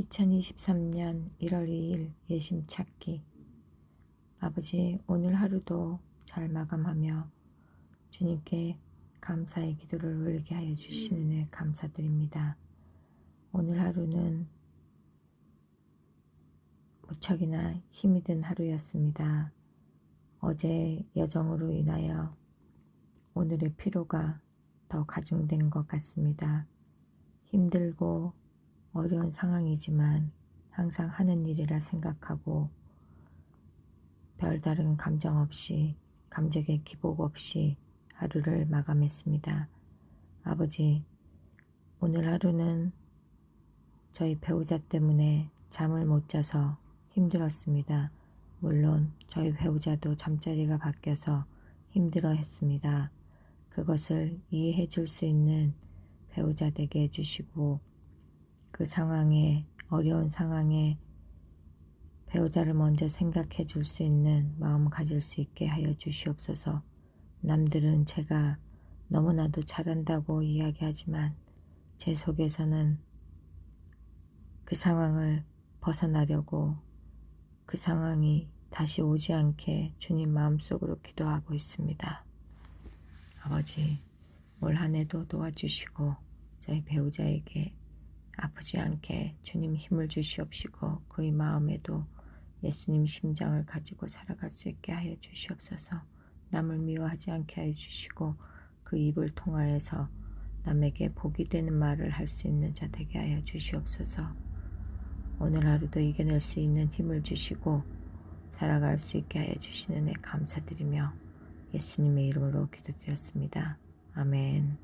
2023년 1월 2일 예심 찾기 아버지 오늘 하루도 잘 마감하며 주님께 감사의 기도를 올리게 하여 주시는 애 감사드립니다. 오늘 하루는 무척이나 힘이 든 하루였습니다. 어제 여정으로 인하여 오늘의 피로가 더 가중된 것 같습니다. 힘들고 어려운 상황이지만 항상 하는 일이라 생각하고 별다른 감정 없이 감정의 기복 없이 하루를 마감했습니다. 아버지, 오늘 하루는 저희 배우자 때문에 잠을 못 자서 힘들었습니다. 물론 저희 배우자도 잠자리가 바뀌어서 힘들어 했습니다. 그것을 이해해 줄 수 있는 배우자 되게 해주시고 그 상황에 어려운 상황에 배우자를 먼저 생각해 줄 수 있는 마음 가질 수 있게 하여 주시옵소서. 남들은 제가 너무나도 잘한다고 이야기하지만 제 속에서는 그 상황을 벗어나려고 그 상황이 다시 오지 않게 주님 마음속으로 기도하고 있습니다. 아버지, 올 한 해도 도와주시고 저희 배우자에게 아프지 않게 주님 힘을 주시옵시고 그의 마음에도 예수님 심장을 가지고 살아갈 수 있게 하여 주시옵소서. 남을 미워하지 않게 하여 주시고 그 입을 통하여서 남에게 복이 되는 말을 할 수 있는 자 되게 하여 주시옵소서. 오늘 하루도 이겨낼 수 있는 힘을 주시고 살아갈 수 있게 하여 주시는 애 감사드리며 예수님의 이름으로 기도드렸습니다. 아멘.